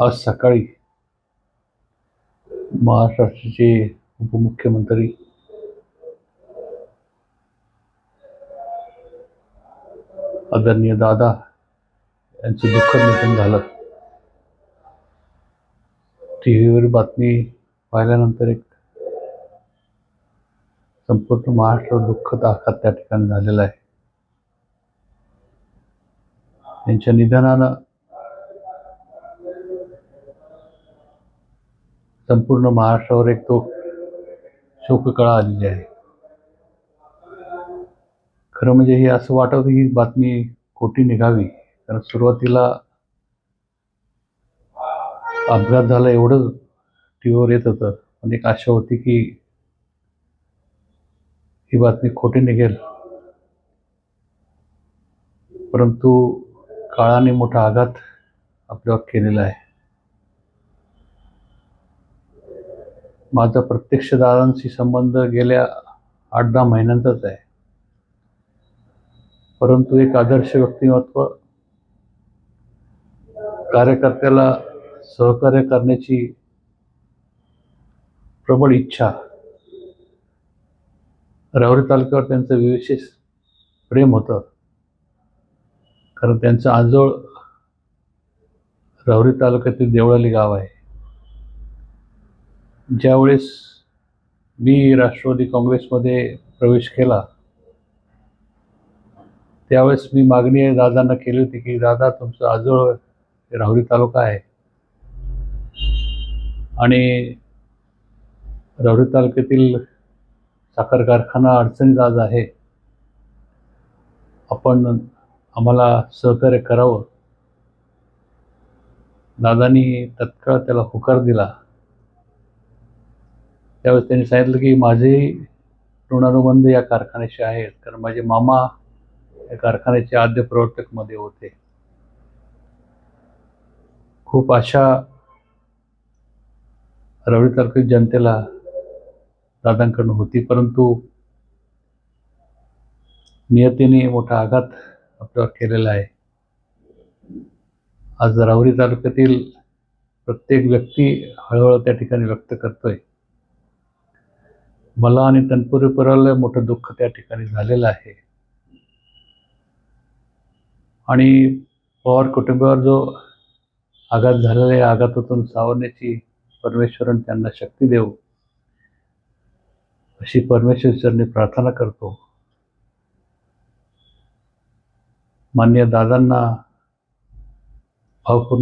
आज सकाळी महाराष्ट्राचे उपमुख्यमंत्री आदरणीय दादा यांचं दुःखद निधन झालं. टी व्हीवर बातमी पाहिल्यानंतर एक संपूर्ण महाराष्ट्र दुःखद आघात त्या ठिकाणी झालेला आहे. त्यांच्या निधनानं संपूर्ण महाराष्ट्रावर एक तो शोककळा आलेली आहे. खरं म्हणजे हे असं वाटत होतं ही बातमी खोटी निघावी. कारण सुरुवातीला अपघात झाला एवढंच टी व्हीवर येत होतं. पण एक आशा होती की ही बातमी खोटी निघेल. परंतु काळाने मोठा आघात आपल्यावर केलेला आहे. माझा प्रत्यक्षदारांशी संबंध गेल्या आठ दहा महिन्यांचाच आहे. परंतु एक आदर्श व्यक्तिमत्व कार्यकर्त्याला सहकार्य करण्याची प्रबळ इच्छा. राहुरी तालुक्यावर त्यांचं विशेष प्रेम होतं. कारण त्यांचं आजोळ राहुरी तालुक्यातील देवळाली गाव आहे. ज्यावेळेस मी राष्ट्रवादी काँग्रेसमध्ये प्रवेश केला त्यावेळेस मी मागणी दादांना केली होती की दादा तुमचं आजोळ राहुरी तालुका आहे. आणि राहुरी तालुक्यातील साखर कारखाना अडचणीत आज आहे. आपण आम्हाला सहकार्य करावं. दादानी तत्काळ त्याला होकार दिला. त्यावेळेस त्यांनी सांगितलं की माझे ऋणानुबंध या कारखान्याशी आहेत. कारण माझे मामा या कारखान्याचे आद्य प्रवर्तकमध्ये होते. खूप अशा रवळी तालुक्यात जनतेला दादांकडून होती. परंतु नियतीने मोठा आघात आपल्यावर केलेला आहे. आज राहुरी तालुक्यातील प्रत्येक व्यक्ती हळूहळू त्या ठिकाणी व्यक्त करतोय. मला आणि तनपुरी मोठं दुःख त्या ठिकाणी झालेलं आहे. आणि पवार कुटुंबावर जो आघात झालेला आहे आघातातून सावरण्याची परमेश्वरन त्यांना शक्ती देऊ अशी परमेश्वरचरणी प्रार्थना करतो. मान्य दादांना भावपूर्ण